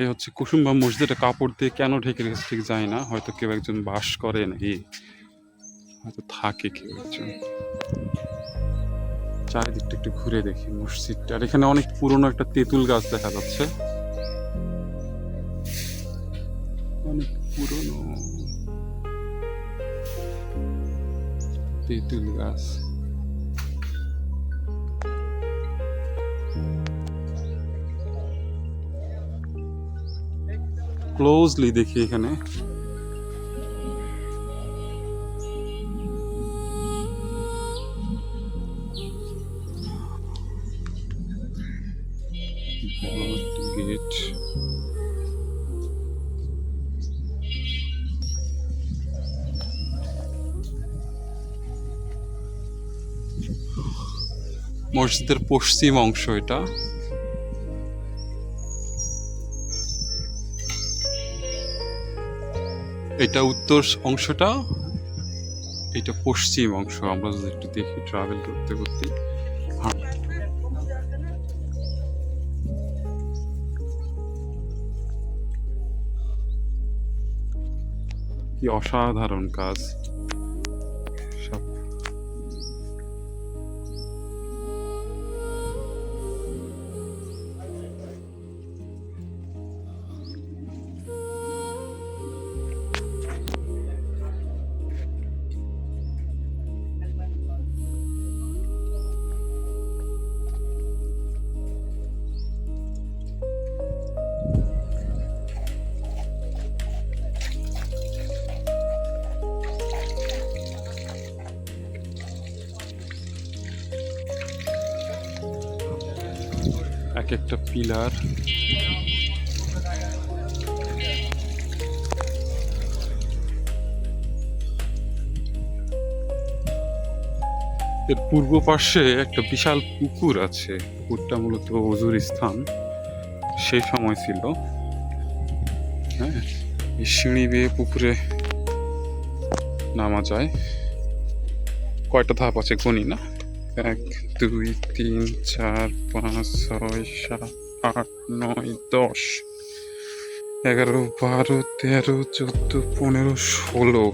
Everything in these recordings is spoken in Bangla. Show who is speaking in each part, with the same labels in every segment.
Speaker 1: এই হচ্ছে কুসুম্বা মসজিদের কাপড় দিয়ে কেন ঢেকে রেখেছে ঠিক যায় না হয়তো কেউ একজন বাস করে নাকি হয়তো থাকে কেউ একজন চারিদিকটা একটু ঘুরে দেখি মসজিদটা আর এখানে অনেক পুরনো একটা তেঁতুল গাছ দেখা যাচ্ছে অনেক পুরনো তেঁতুল গাছ ক্লোজলি দেখি এখানে মসজিদের পশ্চিম অংশ এটা এটা উত্তর অংশটা এটা পশ্চিম অংশ আমরা যদি একটু দেখি ট্রাভেল করতে করতে হ্যাঁ। কি অসাধারণ কাজ একটা পিলার এর পূর্ব পাশে একটা বিশাল পুকুর আছে পুকুরটা মূলত অজুর স্থান সেই সময় ছিল হ্যাঁ সিঁড়ি বেয়ে পুকুরে নামা যায় কয়টা ধাপ আছে গণি না এক দুই তিন চার পাঁচ ছয় সাত আট নয় দশ এগারো বারো তেরো চোদ্দো পনেরো ষোলো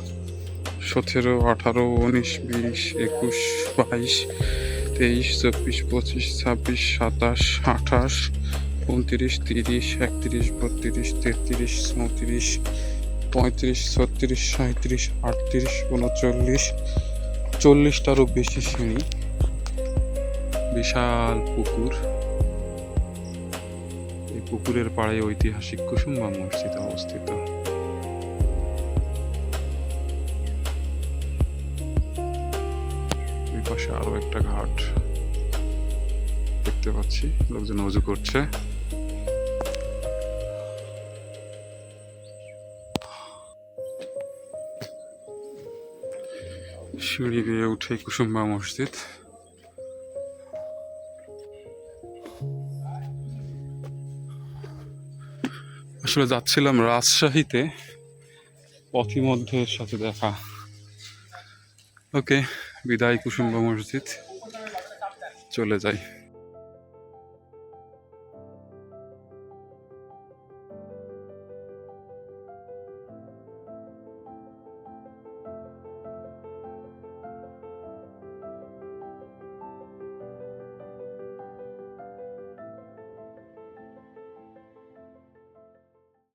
Speaker 1: সতেরো আঠারো উনিশ বিশ একুশ বাইশ তেইশ চব্বিশ পঁচিশ ছাব্বিশ সাতাশ আঠাশ উনত্রিশ তিরিশ একত্রিশ বত্রিশ তেত্রিশ চৌত্রিশ পঁয়ত্রিশ ছত্রিশ সাঁত্রিশ আটত্রিশ উনচল্লিশ চল্লিশটারও বেশি শ্রেণী বিশাল পুকুর এই পুকুরের পাড়ে ঐতিহাসিক কুসুম্বা মসজিদ অবস্থিত পাশে আরো একটা ঘাট দেখতে পাচ্ছি লোকজন অজু করছে সিঁড়ি দিয়ে উঠে কুসুম্বা মসজিদ আসলে যাচ্ছিলাম রাজশাহীতে পথিমধ্যের সাথে দেখা ওকে বিদায় কুসুম্বা মসজিদ চলে যাই